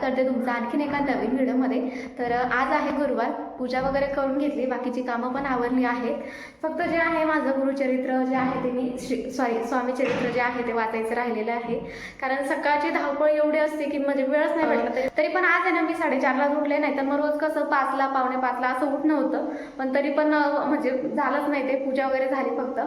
करते तुमचं आणखीन एका नवीन व्हिडिओमध्ये. तर आज आहे गुरुवार. पूजा वगैरे करून घेतली. बाकीची कामं पण आवरली आहेत. फक्त जे आहे माझं गुरुचरित्र जे आहे ते मी सॉरी स्वामी चरित्र जे आहे ते वाचायचं राहिलेलं आहे. कारण सकाळची धावपळ एवढी असते की म्हणजे वेळच नाही भेटला तरी तरी पण आज आहे ना मी साडेचारला उठले नाही तर मग रोज कसं पाचला पावणे पाचला असं उठणं होतं. पण तरी पण म्हणजे झालंच नाही ते. पूजा वगैरे झाली फक्त.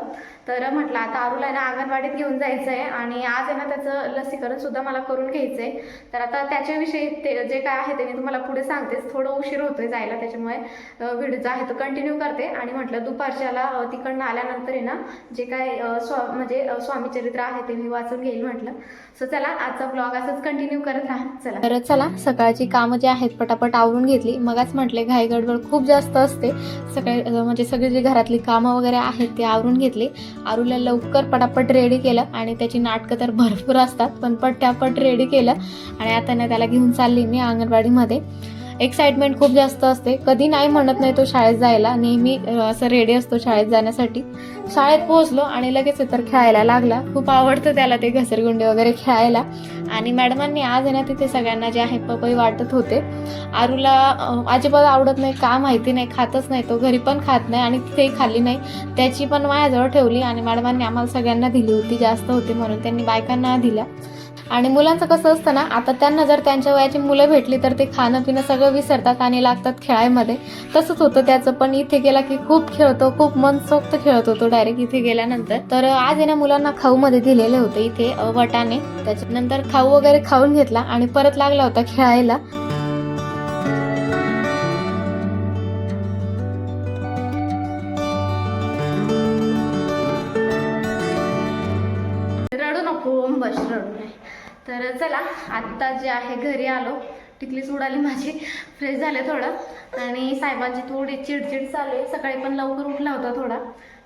तर म्हटलं आता आरूला आहे ना अंगणवाडीत घेऊन जायचं आहे आणि आज आहे ना त्याचं लसीकरण सुद्धा मला करून घ्यायचं आहे तर आता त्याच्याविषयी ते जे काय आहे ते मी तुम्हाला पुढे सांगतेच. थोडं उशीर होतोय जायला त्याच्यामुळे व्हिडिओ जो आहे तो कंटिन्यू करते. आणि म्हटलं दुपारच्याला तिकडनं आल्यानंतर आहे ना जे काय स्वा म्हणजे स्वामीचरित्र स्वामी चरित्र आहे ते मी वाचून घेईल म्हटलं. सो चला आजचा ब्लॉग असंच कंटिन्यू करत राहा. चला. तर चला सकाळची कामं जी आहेत पटापट आवरून घेतली. मगाच म्हटले घाई गडबड खूप जास्त असते. सकाळी म्हणजे सगळी जी घरातली कामं वगैरे आहेत ते आवरून घेतली. आरूला लवकर पटापट रेडी केलं. आणि त्याची नाटकं तर भरपूर असतात पण पटापट रेडी केलं. आणि आता ना त्याला घेऊन चालली मी अंगणवाडीमध्ये. एक्साइटमेंट खूप जास्त असते. कधी नाही म्हणत नाही तो शाळेत जायला. नेहमी असं रेडी असतो शाळेत जाण्यासाठी. शाळेत पोहोचलो आणि लगेच तर खेळायला लागला. खूप आवडतं त्याला ते घसरगुंडी वगैरे खेळायला. आणि मॅडमांनी आज आहे ना तिथे सगळ्यांना जे आहे पपई वाटत होते. आरूला अजिबात आवडत नाही का माहिती नाही खातच नाही. तो घरी पण खात नाही आणि तिथेही खाल्ली नाही. त्याची पण माझ्याजवळ ठेवली आणि मॅडमांनी आम्हाला सगळ्यांना दिली होती जास्त होती म्हणून त्यांनी बायकांना दिल्या. आणि मुलांचं कसं असतं ना आता त्यांना जर त्यांच्या वयाची मुलं भेटली तर ते खाणं पिणं सगळं विसरतात आणि लागतात खेळायमध्ये. तसंच होतं त्याचं. पण इथे गेला की खूप खेळतो खूप मनसोक्त खेळत होतो डायरेक्ट इथे गेल्यानंतर. तर आज आहे ना मुलांना खाऊमध्ये दिलेले होते इथे वटाने त्याच्यानंतर खाऊ वगैरे खाऊन घेतला आणि परत लागला होता खेळायला. तर चला आत्ता जे आहे घरी आलो. टिकलीच उडाली माझी. फ्रेश झाले थोडं. आणि साहेबांची थोडी चिडचिड चालू आहे. सकाळी पण लवकर उठला होता थोडा.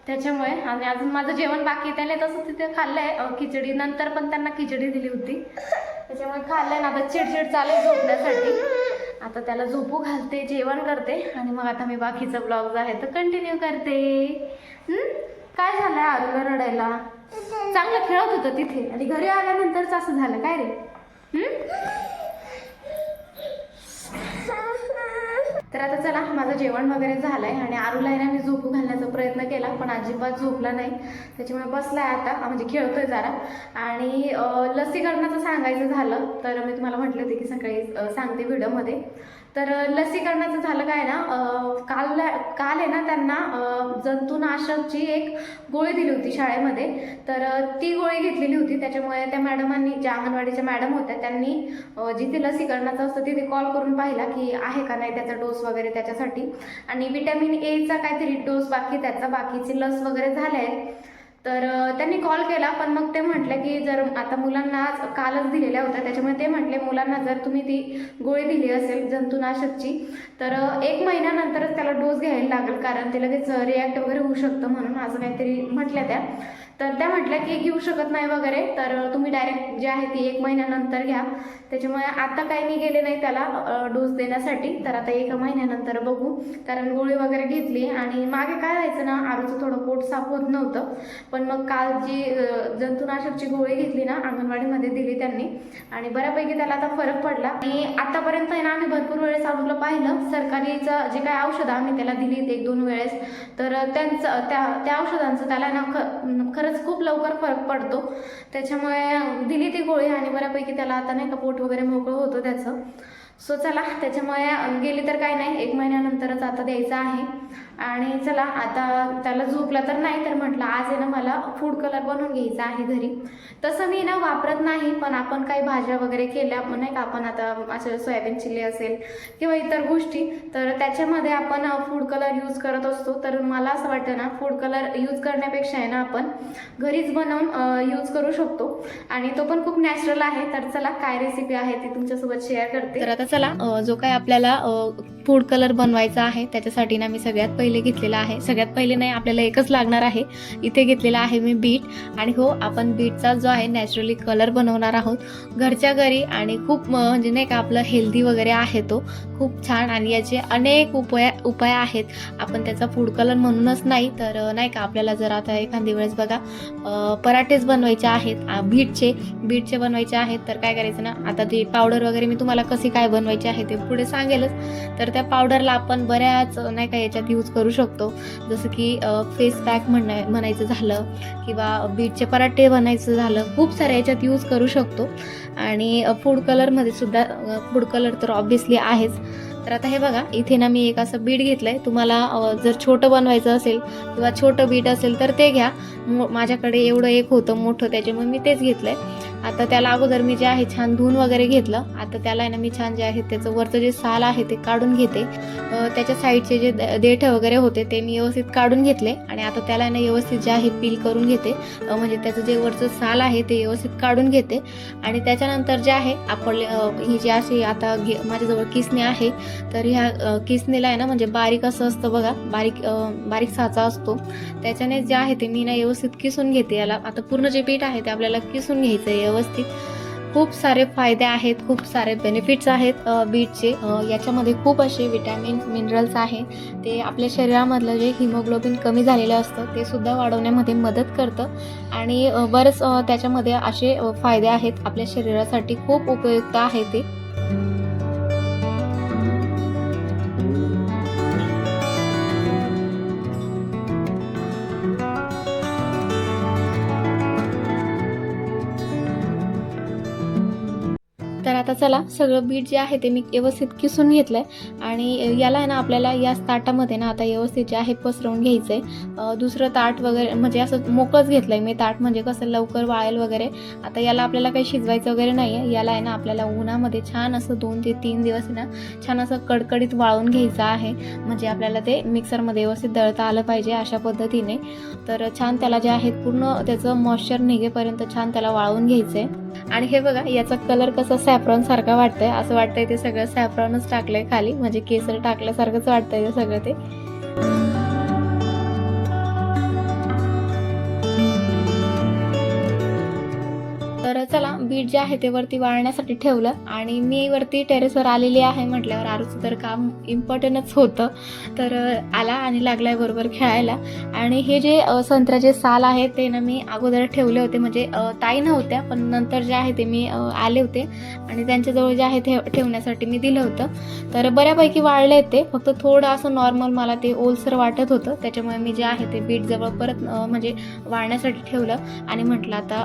त्याच्यामुळे आणि अजून माझं जेवण बाकी त्याने तसं तिथे खाल्लं आहे खिचडी. नंतर पण त्यांना खिचडी दिली होती. त्याच्यामुळे खाल्लंय ना आता. चिडचिड चालू आहे झोपण्यासाठी. आता त्याला झोपू घालते जेवण करते. आणि मग आता मी बाकीचा ब्लॉग जो आहे तो कंटिन्यू करते. काय काय झालंय आरूला रडायला? चांगलं खेळत होतं तिथे. आणि घरी आल्यानंतरच असं झालं. काय रे? तर आता चला माझं जेवण वगैरे झालंय आणि आरूला आहे ना मी झोपू घालण्याचा प्रयत्न केला पण अजिबात झोपला नाही. त्याच्यामुळे बसलाय आता म्हणजे खेळतोय जरा. आणि लसीकरणाचं सांगायचं झालं तर मी तुम्हाला म्हटलं होते की सकाळी सांगते व्हिडिओमध्ये तर लसीकरणाचं झालं काय ना काल काल आहे ना त्यांना जंतुनाशकची एक गोळी दिली होती शाळेमध्ये. तर ती गोळी घेतलेली होती. त्याच्यामुळे त्या मॅडमांनी ज्या अंगणवाडीच्या मॅडम होत्या त्यांनी जिथे लसीकरणाचं असतं तिथे कॉल करून पाहिला की आहे का नाही त्याचा डोस वगैरे त्याच्यासाठी. आणि विटॅमिन एचा काहीतरी डोस बाकी त्याचा बाकीची लस वगैरे झाल्या आहेत तर त्यांनी कॉल केला पण मग ते म्हटलं की जर आता मुलांना आज कालच दिलेल्या होत्या त्याच्यामुळे ते म्हटले मुलांना जर तुम्ही ती गोळी दिली असेल जंतुनाशकची तर एक महिन्यानंतरच त्याला डोस घ्यायला लागेल कारण ते लगेच रिॲक्ट वगैरे होऊ शकतं म्हणून असं काहीतरी म्हटल्या त्या. तर त्या म्हटल्या की घेऊ शकत नाही वगैरे तर तुम्ही डायरेक्ट जी आहे ती एक महिन्यानंतर घ्या. त्याच्यामुळे आता काही मी गेले नाही त्याला डोस देण्यासाठी तर आता एका महिन्यानंतर बघू कारण गोळी वगैरे घेतली आणि मागे काय व्हायचं ना आरूचं थोडं पोट साफ होत नव्हतं. पण मग काल जी जंतुनाशकची गोळी घेतली ना अंगणवाडीमध्ये दिली त्यांनी आणि बऱ्यापैकी त्याला आता फरक पडला. आणि आतापर्यंत आहे ना आम्ही भरपूर वेळेस आरूला पाहिलं. सरकारीचं जे काय औषधं आम्ही त्याला दिली एक दोन वेळेस. तर त्यांचं त्या त्या औषधांचं त्याला ना ख खरंच खूप लवकर फरक पडतो. त्याच्यामुळे दिली ती गोळी आणि बऱ्यापैकी त्याला आता नाही का पोट वगैरे मोकळं होतं त्याचं. सो चला त्याच्यामुळे गेली तर काही नाही. एक महिन्यानंतरच आता द्यायचं आहे. आणि चला आता त्याला झोपला तर नाही तर म्हटलं आज आहे ना मला फूड कलर बनवून घ्यायचा आहे घरी. तसं मी ना वापरत नाही पण आपण काही भाज्या वगैरे केल्या नाही का आपण आता असं सोयाबीन चिल्ली असेल किंवा इतर गोष्टी तर त्याच्यामध्ये आपण फूड कलर यूज करत असतो. तर मला असं वाटतं ना फूड कलर यूज करण्यापेक्षा आहे ना आपण घरीच बनवून यूज करू शकतो. आणि तो पण खूप नॅचरल आहे. तर चला काय रेसिपी आहे ती तुमच्यासोबत शेअर करते. तर आता चला जो काय आपल्याला फूड कलर बनवायचा आहे त्याच्यासाठी ना मी सगळ्यात पहिले घेतलेला आहे. सगळ्यात पहिले नाही आपल्याला एकच लागणार आहे. इथे घेतलेला आहे मी बीट. आणि हो आपण बीटचा जो आहे नॅचरली कलर बनवणार आहोत. घरच्या घरी आणि खूप म- म्हणजे नाही का आपलं हेल्दी वगैरे आहे तो. खूप छान. आणि याचे अनेक उपाय उपाय आहेत. आपण त्याचा फूड कलर म्हणूनच नाही तर नाही का आपल्याला जर आता एखादी वेळेस बघा पराठेच बनवायचे आहेत. बीटचे बीटचे बनवायचे आहेत. तर काय करायचं ना आता ते पावडर वगैरे मी तुम्हाला कसे काय बनवायचे आहे ते पुढे सांगेलच. तर त्या पावडरला आपण बऱ्याच नाही का याच्यात यूज करू शकतो. जसं की फेस पॅक म्हणा म्हणायचं झालं किंवा बीटचे पराठे बनायचं झालं खूप साऱ्या याच्यात यूज करू शकतो. आणि फूड कलरमध्ये सुद्धा फूड कलर तर ऑब्व्हियसली आहेच. तर आता हे बघा इथे ना मी एक असं बीट घेतलं आहे तुम्हाला जर छोटं बनवायचं असेल किंवा छोटं बीट असेल तर ते घ्या. माझ्याकडे एवढं एक होतं मोठं त्याच्यामुळे मी तेच घेतलं आहे आता त्याला अगोदर मी जे आहे छान धुवून वगैरे घेतलं. आता त्याला आहे ना मी छान जे आहे त्याचं वरचं जे साल आहे ते काढून घेते. त्याच्या साईडचे जे द- देठ वगैरे होते ते मी व्यवस्थित काढून घेतले आणि आता त्याला आहे ना व्यवस्थित जे आहे पील करून घेते. म्हणजे त्याचं जे वरचं साल आहे ते व्यवस्थित काढून घेते. आणि त्याच्यानंतर जे आहे आपण ही जी अशी आता घे माझ्याजवळ किसणी आहे तर ह्या किसनेला आहे ना म्हणजे बारीक असं असतं बघा बारीक बारीक साचा असतो. त्याच्याने जे आहे ते मी ना व्यवस्थित व्यवस्थित किसून घेते. याला आता पूर्ण जे पीठ आहे ते आपल्याला किसून घ्यायचं आहे व्यवस्थित. खूप सारे फायदे आहेत खूप सारे बेनिफिट्स आहेत बीटचे. याच्यामध्ये खूप असे विटॅमिन मिनरल्स आहे. ते आपल्या शरीरामधलं जे हिमोग्लोबिन कमी झालेलं असतं ते सुद्धा वाढवण्यामध्ये मदत करतं. आणि बरंच त्याच्यामध्ये असे फायदे आहेत. आपल्या शरीरासाठी खूप उपयुक्त आहे ते. चला सगळं बीट जे आहे ते मी व्यवस्थित किसून घेतलंय. आणि याला आहे ना आपल्याला या ताटामध्ये ना आता व्यवस्थित जे आहे पसरवून घ्यायचं आहे दुसरं ताट वगैरे म्हणजे असं मोकळंच घेतलंय मी ताट म्हणजे कसं लवकर वाळेल वगैरे. आता याला आपल्याला काही शिजवायचं वगैरे नाही आहे याला आहे ना आपल्याला उन्हामध्ये छान असं दोन ते तीन दिवस आहे ना छान असं कडकडीत वाळून घ्यायचं आहे. म्हणजे आपल्याला ते मिक्सरमध्ये व्यवस्थित दळता आलं पाहिजे अशा पद्धतीने. तर छान त्याला जे आहे पूर्ण त्याचं मॉइश्चर निघेपर्यंत छान त्याला वाळवून घ्यायचं आहे आणि हे बघा याचा कलर कसा सॅफ्रॉन सारखा वाटतंय. असं वाटतंय ते सगळं सॅफ्रॉनच टाकलंय खाली. म्हणजे केसर टाकल्यासारखंच वाटतंय ते सगळं ते. तर चला बीट जे आहे ते वरती वाळण्यासाठी ठेवलं. आणि मी वरती टेरेसवर आलेली आहे म्हटल्यावर आरूचं तर काम इम्पॉर्टंटच होतं. तर आला आणि लागलाय बरोबर खेळायला. आणि हे जे संत्र्याचे साल आहे ते ना मी अगोदर ठेवले होते. म्हणजे ताई नव्हत्या पण नंतर जे आहे ते मी आले होते. आणि त्यांच्याजवळ जे आहे ते ठेवण्यासाठी मी दिलं होतं. तर बऱ्यापैकी वाळले ते. फक्त थोडं असं नॉर्मल मला ते ओलसर वाटत होतं. त्याच्यामुळे मी जे आहे ते बीट जवळ परत म्हणजे वाळण्यासाठी ठेवलं. आणि म्हटलं आता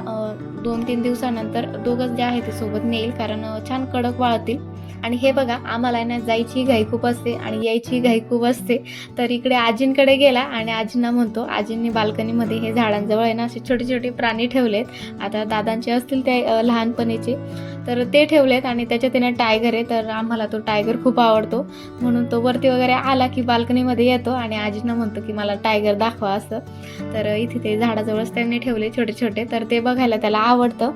दोन तीन दिवस दिवसानंतर दोघंच जे आहे ते सोबत नेईल कारण छान कडक वाळतील. आणि हे बघा आम्हाला आहे ना जायची घाई खूप असते आणि यायची घाई खूप असते. तर इकडे आजींकडे गेला आणि आजींना म्हणतो आजींनी बाल्कनीमध्ये हे झाडांजवळ आहे ना असे छोटे छोटे प्राणी ठेवलेत. आता दादांचे असतील ते लहानपणीचे. तर ते ठेवलेत आणि त्याच्यात त्याने टायगर आहे. तर आम्हाला तो टायगर खूप आवडतो. म्हणून तो वरती वगैरे आला की बाल्कनीमध्ये येतो आणि आजींना म्हणतो की मला टायगर दाखवा असं. तर इथे ते झाडाजवळच त्यांनी ठेवले छोटे छोटे तर ते बघायला त्याला आवडतं.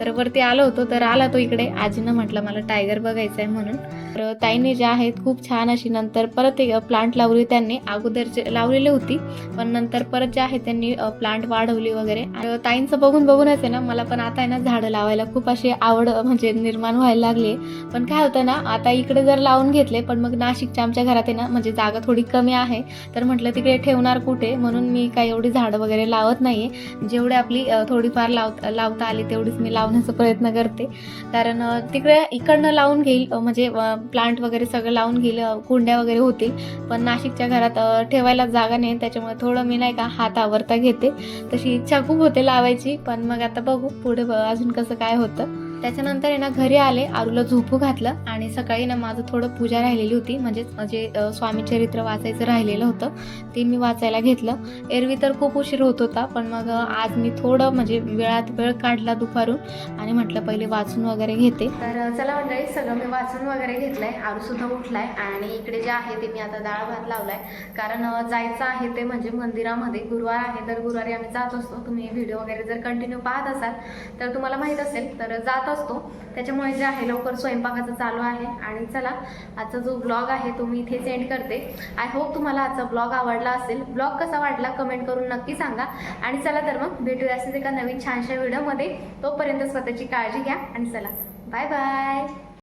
तर वरती आलो होतो. तर आला तो इकडे. आजीनं म्हटलं मला टायगर बघायचं आहे म्हणून तर ताईने जे आहेत खूप छान अशी नंतर परत एक प्लांट लावली त्यांनी. अगोदर जे लावलेली होती पण नंतर परत जे आहे त्यांनी प्लांट वाढवली वगैरे. आणि ताईंचं बघून बघूनच आहे ना मला पण आता आहे ना झाडं लावायला खूप अशी आवड म्हणजे निर्माण व्हायला लागली पण काय होतं ना आता इकडे जर लावून घेतले पण मग नाशिकच्या आमच्या घरात आहे ना म्हणजे जागा थोडी कमी आहे. तर म्हटलं तिकडे ठेवणार कुठे? म्हणून मी काही एवढी झाडं वगैरे लावत नाही जेवढे आपली थोडीफार लाव लावता आली तेवढीच मी लावण्याचा प्रयत्न करते. कारण तिकडे इकडनं लावून घेईल म्हणजे प्लांट वगैरे सगळं लावून गेलं कुंड्या वगैरे होतील. पण नाशिकच्या घरात ठेवायला जागा नाही त्याच्यामुळे थोडं मी नाही का हात आवरता घेते. तशी इच्छा खूप होते लावायची पण मग आता बघू पुढे ब- अजून कसं काय होतं. त्याच्यानंतर आहे ना घरी आले आरूला झोपू घातलं आणि सकाळी ना माझं थोडं पूजा राहिलेली होती. म्हणजेच म्हणजे, म्हणजे स्वामी चरित्र वाचायचं राहिलेलं होतं. ते मी वाचायला घेतलं. एरवी तर खूप उशीर होत होता पण मग आज मी थोडं म्हणजे वेळात वेळ काढला दुपारून आणि म्हटलं पहिले वाचून वगैरे घेते. तर चला मंडळी सगळं मी वाचून वगैरे घेतलंय. आरू सुद्धा उठलाय आणि इकडे जे आहे ते मी आता डाळ भात लावलाय. कारण जायचं आहे ते म्हणजे मंदिरामध्ये. गुरुवार आहे तर गुरुवारी आम्ही जात असतो. तुम्ही व्हिडिओ वगैरे जर कंटिन्यू पाहत असाल तर तुम्हाला माहीत असेल. तर जात जात असतो. त्याच्यामुळे जे आहे लवकर स्वयंपाकाचं चालू आहे. आणि चला आजचा जो ब्लॉग आहे तो मी इथे सेंड करते. आय होप तुम्हाला आजचा ब्लॉग आवडला असेल. ब्लॉग कसा वाटला कमेंट करून नक्की सांगा. आणि चला तर मग भेटूया असेच एका नवीन छानशा व्हिडिओमध्ये तोपर्यंत स्वतःची काळजी घ्या. आणि चला बाय बाय